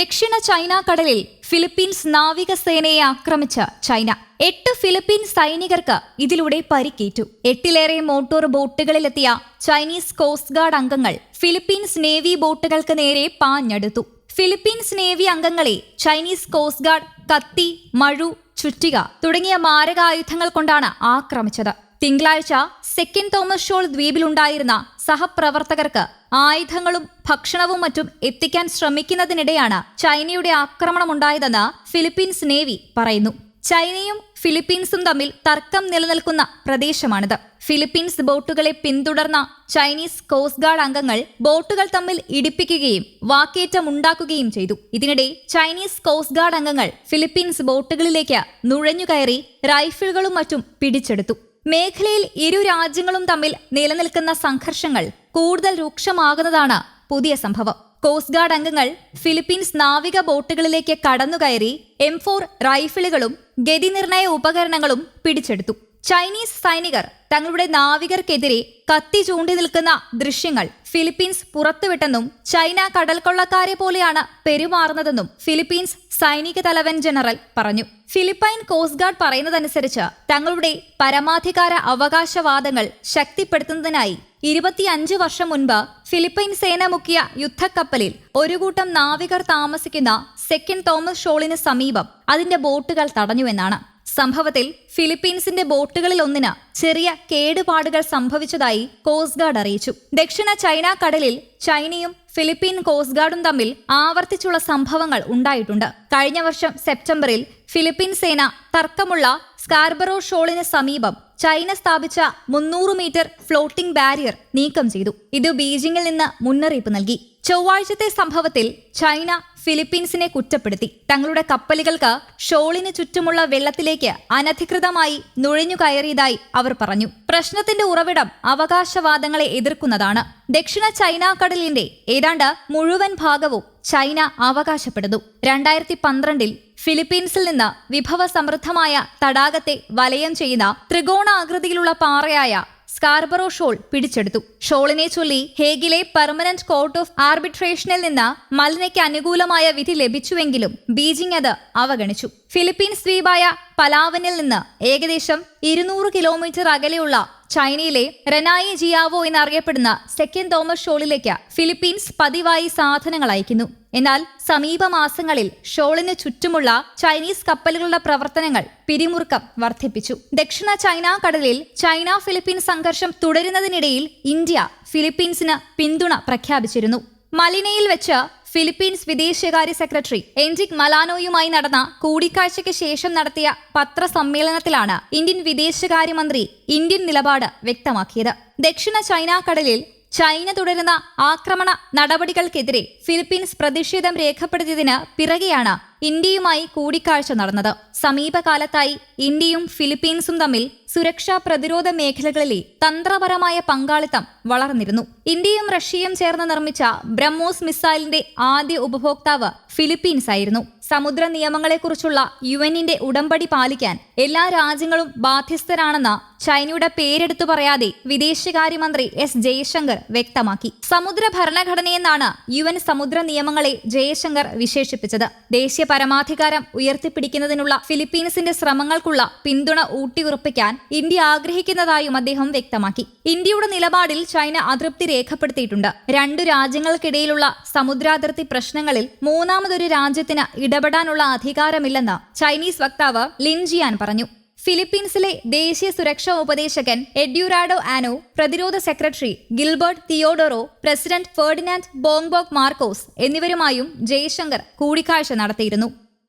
ദക്ഷിണ ചൈന കടലിൽ ഫിലിപ്പീൻസ് നാവികസേനയെ ആക്രമിച്ച ചൈന. എട്ട് ഫിലിപ്പീൻ സൈനികർക്ക് ഇതിലൂടെ പരിക്കേറ്റു. എട്ടിലേറെ മോട്ടോർ ബോട്ടുകളിലെത്തിയ ചൈനീസ് കോസ്റ്റ് ഗാർഡ് അംഗങ്ങൾ ഫിലിപ്പീൻസ് നേവി ബോട്ടുകൾക്ക് നേരെ പാഞ്ഞെടുത്തു. ഫിലിപ്പീൻസ് നേവി അംഗങ്ങളെ ചൈനീസ് കോസ്റ്റ് ഗാർഡ് കത്തി മഴു ചുറ്റിക തുടങ്ങിയ മാരകായുധങ്ങൾ കൊണ്ടാണ് ആക്രമിച്ചത്. തിങ്കളാഴ്ച സെക്കൻഡ് തോമസ് ഷോൾ ദ്വീപിലുണ്ടായിരുന്ന സഹപ്രവർത്തകർക്ക് ആയുധങ്ങളും ഭക്ഷണവും മറ്റും എത്തിക്കാൻ ശ്രമിക്കുന്നതിനിടെയാണ് ചൈനയുടെ ആക്രമണമുണ്ടായതെന്ന് ഫിലിപ്പീൻസ് നേവി പറയുന്നു. ചൈനയും ഫിലിപ്പീൻസും തമ്മിൽ തർക്കം നിലനിൽക്കുന്ന പ്രദേശമാണിത്. ഫിലിപ്പീൻസ് ബോട്ടുകളെ പിന്തുടർന്ന ചൈനീസ് കോസ്റ്റ് ഗാർഡ് അംഗങ്ങൾ ബോട്ടുകൾ തമ്മിൽ ഇടിപ്പിക്കുകയും വാക്കേറ്റം ഉണ്ടാക്കുകയും ചെയ്തു. ഇതിനിടെ ചൈനീസ് കോസ്റ്റ് ഗാർഡ് അംഗങ്ങൾ ഫിലിപ്പീൻസ് ബോട്ടുകളിലേക്ക് നുഴഞ്ഞുകയറി റൈഫിളുകളും മറ്റും പിടിച്ചെടുത്തു. മേഖലയിൽ ഇരു രാജ്യങ്ങളും തമ്മിൽ നിലനിൽക്കുന്ന സംഘർഷങ്ങൾ കൂടുതൽ രൂക്ഷമാകുന്നതാണ് പുതിയ സംഭവം. കോസ്റ്റ് ഗാർഡ് അംഗങ്ങൾ ഫിലിപ്പീൻസ് നാവിക ബോട്ടുകളിലേക്ക് കടന്നുകയറി എം ഫോർ റൈഫിളുകളും ഗതിനിർണയ ഉപകരണങ്ങളും പിടിച്ചെടുത്തു. ചൈനീസ് സൈനികർ തങ്ങളുടെ നാവികർക്കെതിരെ കത്തി ചൂണ്ടി നിൽക്കുന്ന ദൃശ്യങ്ങൾ ഫിലിപ്പീൻസ് പുറത്തുവിട്ടെന്നും ചൈന കടൽക്കൊള്ളക്കാരെ പോലെയാണ് പെരുമാറുന്നതെന്നും ഫിലിപ്പീൻസ് സൈനിക തലവൻ ജനറൽ പറഞ്ഞു. ഫിലിപ്പൈൻ കോസ്റ്റ് ഗാർഡ് പറയുന്നതനുസരിച്ച് തങ്ങളുടെ പരമാധികാര അവകാശവാദങ്ങൾ ശക്തിപ്പെടുത്തുന്നതിനായി ഇരുപത്തിയഞ്ച് വർഷം മുൻപ് ഫിലിപ്പൈൻ സേന മുക്കിയ യുദ്ധക്കപ്പലിൽ ഒരു കൂട്ടം നാവികർ താമസിക്കുന്ന സെക്കൻഡ് തോമസ് ഷോളിന് സമീപം അതിന്റെ ബോട്ടുകൾ തടഞ്ഞുവെന്നാണ്. സംഭവത്തിൽ ഫിലിപ്പീൻസിന്റെ ബോട്ടുകളിൽ ഒന്നിന് ചെറിയ കേടുപാടുകൾ സംഭവിച്ചതായി കോസ്റ്റ് ഗാർഡ് അറിയിച്ചു. ദക്ഷിണ ചൈന കടലിൽ ചൈനയും ഫിലിപ്പീൻ കോസ്റ്റ് ഗാർഡും തമ്മിൽ ആവർത്തിച്ചുള്ള സംഭവങ്ങൾ ഉണ്ടായിട്ടുണ്ട്. കഴിഞ്ഞ വർഷം സെപ്റ്റംബറിൽ ഫിലിപ്പീൻ സേന തർക്കമുള്ള സ്കാർബറോ ഷോളിന് സമീപം ചൈന സ്ഥാപിച്ച മുന്നൂറ് മീറ്റർ ഫ്ലോട്ടിംഗ് ബാരിയർ നീക്കം ചെയ്തു. ഇത് ബീജിംഗിൽ നിന്ന് മുന്നറിയിപ്പ് നൽകി. ചൊവ്വാഴ്ചത്തെ സംഭവത്തിൽ ചൈന ഫിലിപ്പീൻസിനെ കുറ്റപ്പെടുത്തി. തങ്ങളുടെ കപ്പലുകൾക്ക് ഷോളിന് ചുറ്റുമുള്ള വെള്ളത്തിലേക്ക് അനധികൃതമായി നുഴഞ്ഞു കയറിയതായി അവർ പറഞ്ഞു. പ്രശ്നത്തിന്റെ ഉറവിടം അവകാശവാദങ്ങളെ എതിർക്കുന്നതാണ്. ദക്ഷിണ ചൈന കടലിന്റെ ഏതാണ്ട് മുഴുവൻ ഭാഗവും ചൈന അവകാശപ്പെടുന്നു. രണ്ടായിരത്തി പന്ത്രണ്ടിൽ ഫിലിപ്പീൻസിൽ നിന്ന് വിഭവസമൃദ്ധമായ തടാകത്തെ വലയം ചെയ്യുന്ന ത്രികോണാകൃതിയിലുള്ള പാറയായ സ്കാർബറോ ഷോൾ പിടിച്ചെടുത്തു. ഷോളിനെ ചൊല്ലി ഹേഗിലെ പെർമനന്റ് കോർട്ട് ഓഫ് ആർബിട്രേഷനിൽ നിന്ന് മലിനയ്ക്ക് അനുകൂലമായ വിധി ലഭിച്ചുവെങ്കിലും ബീജിംഗ് അത് അവഗണിച്ചു. ഫിലിപ്പീൻസ് ദ്വീപായ പലാവനിൽ നിന്ന് ഏകദേശം ഇരുന്നൂറ് കിലോമീറ്റർ അകലെയുള്ള ചൈനയിലെ റെനായി ജിയാവോ എന്നറിയപ്പെടുന്ന സെക്കൻഡ് തോമസ് ഷോളിലേക്ക് ഫിലിപ്പീൻസ് പതിവായി സാധനങ്ങൾ അയക്കുന്നു. എന്നാൽ സമീപ മാസങ്ങളിൽ ഷോളിന് ചുറ്റുമുള്ള ചൈനീസ് കപ്പലുകളുടെ പ്രവർത്തനങ്ങൾ പിരിമുറുക്കം വർദ്ധിപ്പിച്ചു. ദക്ഷിണ ചൈന കടലിൽ ചൈന ഫിലിപ്പീൻ സംഘർഷം തുടരുന്നതിനിടയിൽ ഇന്ത്യ ഫിലിപ്പീൻസിന് പിന്തുണ പ്രഖ്യാപിച്ചിരുന്നു. മലിനയിൽ വെച്ച് ഫിലിപ്പീൻസ് വിദേശകാര്യ സെക്രട്ടറി എൻജിക് മലാനോയുമായി നടന്ന കൂടിക്കാഴ്ചയ്ക്ക് ശേഷം നടത്തിയ പത്രസമ്മേളനത്തിലാണ് ഇന്ത്യൻ വിദേശകാര്യമന്ത്രി ഇന്ത്യൻ നിലപാട് വ്യക്തമാക്കിയത്. ദക്ഷിണ ചൈന കടലിൽ ചൈന തുടരുന്ന ആക്രമണ നടപടികൾക്കെതിരെ ഫിലിപ്പീൻസ് പ്രതിഷേധം രേഖപ്പെടുത്തിയതിന് പിറകെയാണ് ഇന്ത്യയുമായി കൂടിക്കാഴ്ച നടന്നത്. സമീപകാലത്തായി ഇന്ത്യയും ഫിലിപ്പീൻസും തമ്മിൽ സുരക്ഷാ പ്രതിരോധ മേഖലകളിലെ തന്ത്രപരമായ പങ്കാളിത്തം വളർന്നിരുന്നു. ഇന്ത്യയും റഷ്യയും ചേർന്ന് നിർമ്മിച്ച ബ്രഹ്മോസ് മിസൈലിന്റെ ആദ്യ ഉപഭോക്താവ് ഫിലിപ്പീൻസ് ആയിരുന്നു സമുദ്ര നിയമങ്ങളെക്കുറിച്ചുള്ള യു എന്നിന്റെ ഉടമ്പടി പാലിക്കാൻ എല്ലാ രാജ്യങ്ങളും ബാധ്യസ്ഥരാണെന്ന് ചൈനയുടെ പേരെടുത്തു പറയാതെ വിദേശകാര്യമന്ത്രി എസ് ജയശങ്കർ വ്യക്തമാക്കി. സമുദ്ര ഭരണഘടനയെന്നാണ് യു എൻ സമുദ്ര നിയമങ്ങളെ ജയശങ്കർ വിശേഷിപ്പിച്ചത്. ദേശീയ പരമാധികാരം ഉയർത്തിപ്പിടിക്കുന്നതിനുള്ള ഫിലിപ്പീൻസിന്റെ ശ്രമങ്ങൾക്കുള്ള പിന്തുണ ഊട്ടിയുറപ്പിക്കാൻ ഇന്ത്യ ആഗ്രഹിക്കുന്നതായും അദ്ദേഹം വ്യക്തമാക്കി. ഇന്ത്യയുടെ നിലപാടിൽ ചൈന അതൃപ്തി രേഖപ്പെടുത്തിയിട്ടുണ്ട്. രണ്ടു രാജ്യങ്ങൾക്കിടയിലുള്ള സമുദ്രാതിർത്തി പ്രശ്നങ്ങളിൽ മൂന്നാമതൊരു രാജ്യത്തിന് ഇടപെടാനുള്ള അധികാരമില്ലെന്ന് ചൈനീസ് വക്താവ് ലിൻജിയാൻ പറഞ്ഞു. ഫിലിപ്പീൻസിലെ ദേശീയ സുരക്ഷാ ഉപദേശകൻ എഡ്യൂറാഡോ ആനോ പ്രതിരോധ secretary Gilbert Teodoro president Ferdinand Bongbong Marcos എന്നിവരുമായും ജയശങ്കർ കൂടിക്കാഴ്ച നടത്തിയിരുന്നു.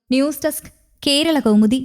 News desk Kerala Kaumudi.